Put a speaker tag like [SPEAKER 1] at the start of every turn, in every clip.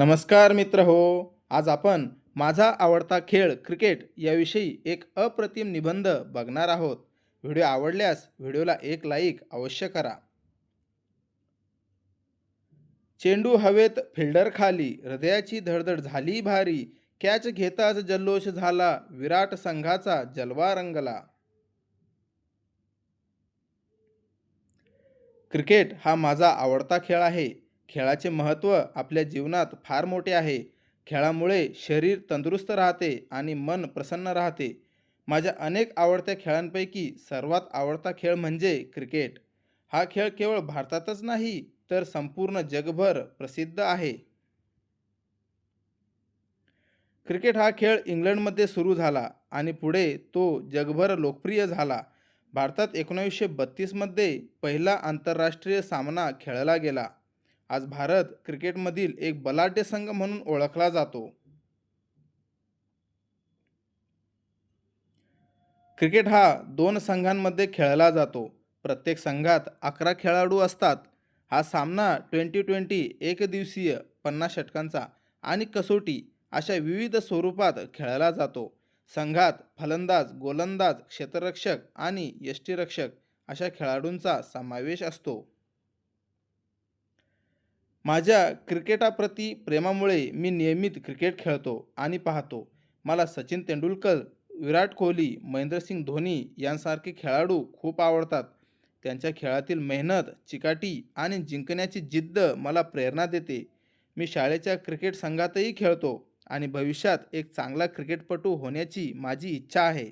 [SPEAKER 1] नमस्कार मित्र हो आज आपण माझा आवडता खेळ क्रिकेट याविषयी एक अप्रतिम निबंध बघणार आहोत. व्हिडिओ आवडल्यास व्हिडिओला एक लाईक अवश्य करा. चेंडू हवेत फिल्डर खाली हृदयाची धडधड झाली भारी कॅच घेताच जल्लोष झाला विराट संघाचा जलवा रंगला. क्रिकेट हा माझा आवडता खेळ आहे. खेळाचे महत्त्व आपल्या जीवनात फार मोठे आहे. खेळामुळे शरीर तंदुरुस्त राहते आणि मन प्रसन्न राहते. माझ्या अनेक आवडत्या खेळांपैकी सर्वात आवडता खेळ म्हणजे क्रिकेट. हा खेळ केवळ भारतातच नाही तर संपूर्ण जगभर प्रसिद्ध आहे. क्रिकेट हा खेळ इंग्लंडमध्ये सुरू झाला आणि पुढे तो जगभर लोकप्रिय झाला. भारतात एकोणावीसशे बत्तीसमध्ये पहिला आंतरराष्ट्रीय सामना खेळला गेला. आज भारत क्रिकेटमधील एक बलाढ्य संघ म्हणून ओळखला जातो. क्रिकेट हा दोन संघांमध्ये खेळला जातो. प्रत्येक संघात अकरा खेळाडू असतात. हा सामना ट्वेंटी ट्वेंटी एकदिवसीय पन्नास षटकांचा आणि कसोटी अशा विविध स्वरूपात खेळला जातो. संघात फलंदाज गोलंदाज क्षेत्ररक्षक आणि यष्टीरक्षक अशा खेळाडूंचा समावेश असतो. माझ्या क्रिकेटाप्रती प्रेमामुळे मी नियमित क्रिकेट खेळतो आणि पाहतो. मला सचिन तेंडुलकर विराट कोहली महेंद्रसिंग धोनी यांसारखे खेळाडू खूप आवडतात. त्यांच्या खेळातील मेहनत चिकाटी आणि जिंकण्याची जिद्द मला प्रेरणा देते. मी शाळेच्या क्रिकेट संघातही खेळतो आणि भविष्यात एक चांगला क्रिकेटपटू होण्याची माझी इच्छा आहे.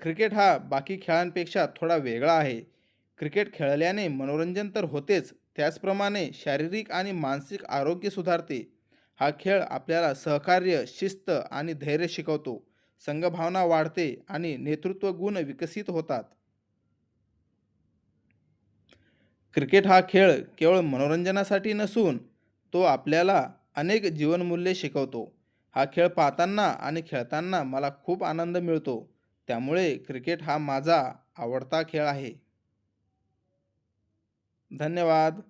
[SPEAKER 1] क्रिकेट हा बाकी खेळांपेक्षा थोडा वेगळा आहे. क्रिकेट खेळल्याने मनोरंजन तर होतेच त्याचप्रमाणे शारीरिक आणि मानसिक आरोग्य सुधारते. हा खेळ आपल्याला सहकार्य शिस्त आणि धैर्य शिकवतो. संघभावना वाढते आणि नेतृत्व गुण विकसित होतात. क्रिकेट हा खेळ केवळ मनोरंजनासाठी नसून तो आपल्याला अनेक जीवनमूल्ये शिकवतो. हा खेळ पाहताना आणि खेळताना मला खूप आनंद मिळतो. त्यामुळे क्रिकेट हा माझा आवडता खेळ आहे. धन्यवाद.